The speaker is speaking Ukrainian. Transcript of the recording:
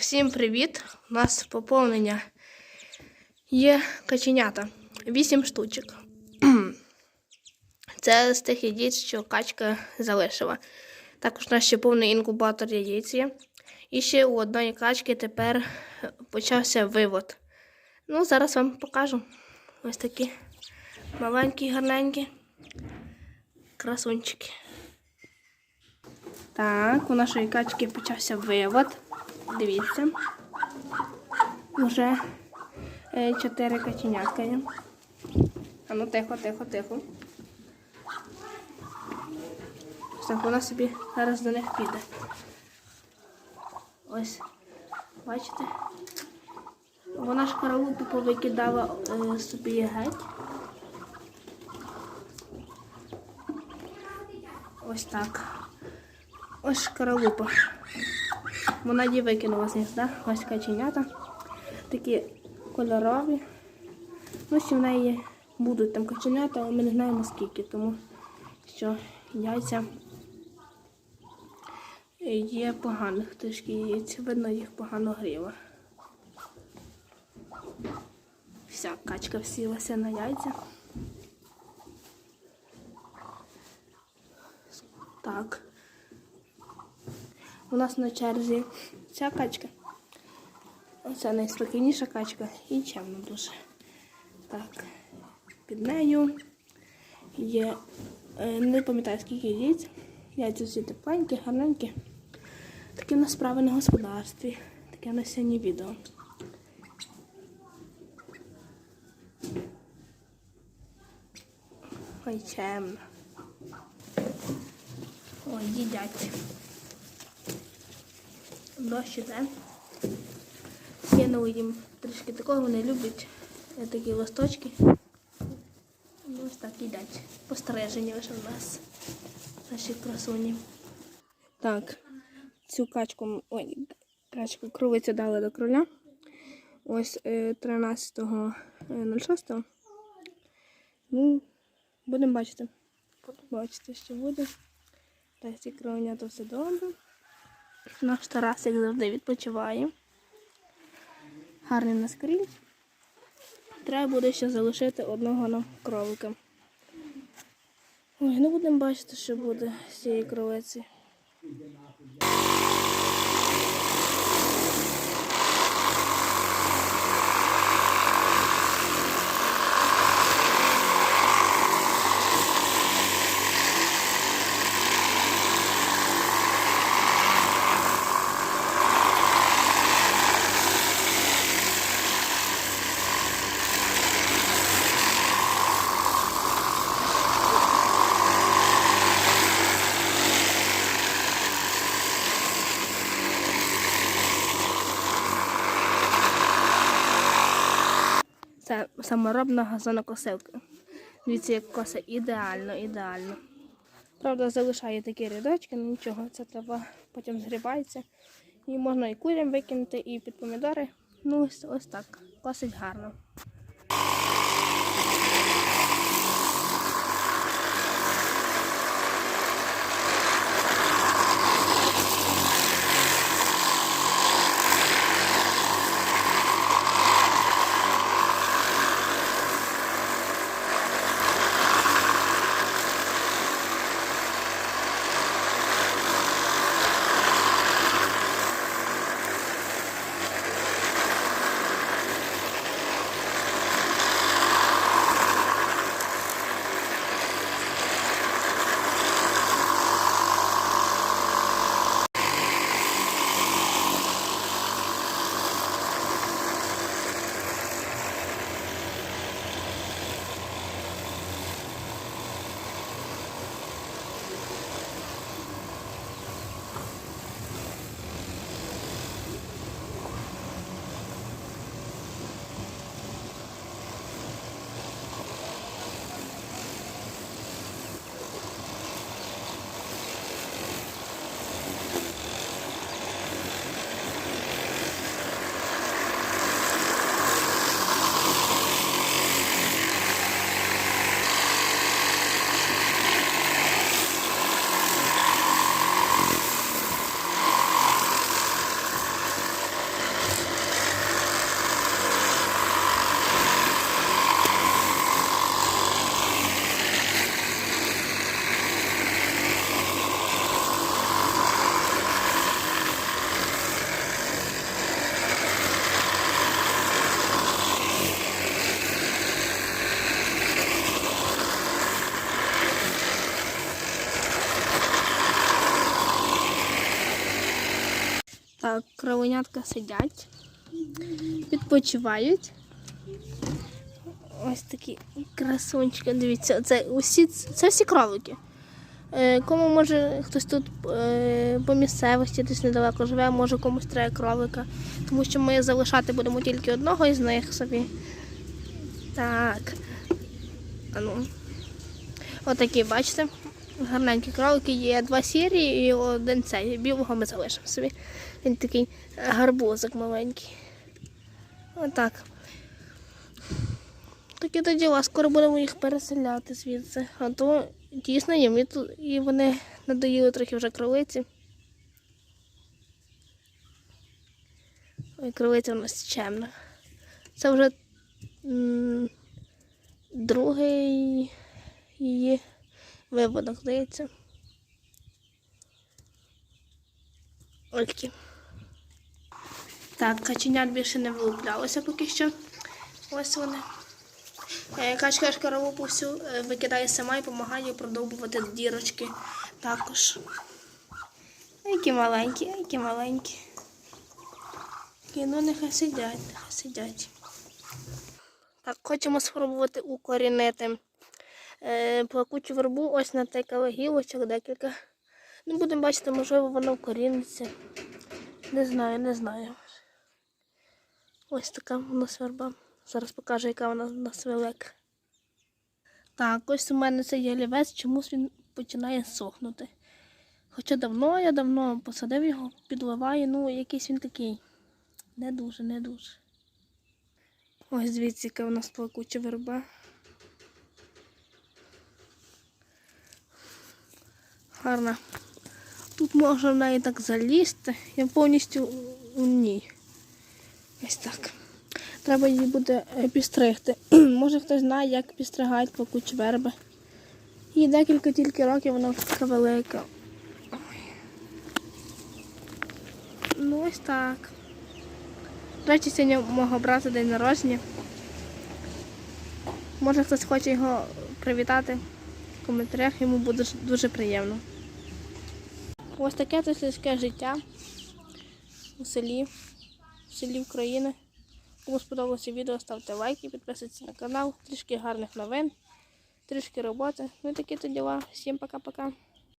всім привіт! У нас поповнення є каченята. 8 штучок. Це з тих яєць, що качка залишила. Також у нас ще повний інкубатор яєць є. І ще у одної качки тепер почався вивод. Ну, зараз вам покажу. Ось такі маленькі, гарненькі красунчики. Так, у нашої качки почався вивод. Дивіться. Вже е, чотири каченятка є. А ну тихо, тихо, тихо. Так, вона собі зараз до них піде. Ось, бачите? Вона ж каралупу повикидала е, собі геть. Ось так. Ось шкаралупа. Вона її викинула з них, так? Ось каченята. Такі кольорові. Ну, ще в неї будуть там каченята, але ми не знаємо скільки, тому що яйця є поганих трішки яєць. Видно, їх погано гріла. Вся качка всілася на яйця. Так. У нас на черзі ця качка. Оце найспокійніша качка і чемна дуже. Так, під нею є, е, не пам'ятаю скільки яєць. Яйця всі тепленькі, гарненькі. Таке в нас справи на господарстві. Таке в нас сьогодні відео. Ой, чемно. Ой, їдять. Дощ іде. Кинули їм трішки такого, вони люблять е, такі листочки. Ну, ось так їдять. Постережені лише в нас. Наші красуні. Так, цю качку, ой, качку кровицю дали до кроля. Ось е, 13.06. Ну, будемо бачити. Будемо бачити, що буде. Так, ці кровенята все добре. Наш Тарас, як завжди, відпочиває. Гарний нас. Треба буде ще залишити одного нам кролика. Ой, ну будемо бачити, що буде з цієї кровиці. Це саморобна газонокосилка. Дивіться, як коса ідеально, ідеально. Правда, залишає такі рядочки, але нічого, це треба потім згрібається. І можна і курям викинути, і під помідори. Ну, ось так. Косить гарно. Кровенятка сидять, відпочивають. Ось такі красунчики. Дивіться, це усі це всі кролики. Е, Кому може хтось тут е, по місцевості десь недалеко живе, може комусь треба кролика. Тому що ми залишати будемо тільки одного із них собі. Так. А. Отакі, бачите? Гарненькі кролики. Є два сірі і один цей. Білого ми залишимо собі. Він такий гарбузик маленький. Отак. Такі то діла, скоро будемо їх переселяти звідси. А то дійсно їм і, тут, вони надоїли трохи вже кролиці. Ой, кролиця у нас чемна. Це вже другий її виводок, здається. Такі. Так, каченят більше не вилуплялося поки що. Ось вони. Е, Качка шкарову всю е, викидає сама і допомагає продовбувати дірочки також. Які маленькі, які маленькі. Такі, Ну, нехай сидять, нехай сидять. Так, хочемо спробувати укорінити е, плакучу вербу. Ось натикали гілочок декілька. Ну, будемо бачити, можливо, воно вкоріниться. Не знаю, не знаю. Ось така у нас верба. Зараз покажу, яка вона у нас велика. Так, ось у мене цей ялівець, чомусь він починає сохнути. Хоча давно я давно посадив його, підливаю, ну якийсь він такий. Не дуже, не дуже. Ось дивіться, яка у нас плакуча верба. Гарна. Тут можна в неї так залізти. Я повністю у ній. Ось так. Треба її буде е, підстригти. Може хтось знає, як підстригають плакучі верби. Їй декілька тільки років, вона така велика. Ну ось так. До речі, сьогодні мого брата день народження. Може хтось хоче його привітати в коментарях, йому буде дуже приємно. Ось таке то сільське життя у селі, в селі України. Кому сподобалося відео, ставте лайки, підписуйтесь на канал. Трішки гарних новин, трішки роботи. Ну і такі то діла. Всім пока-пока.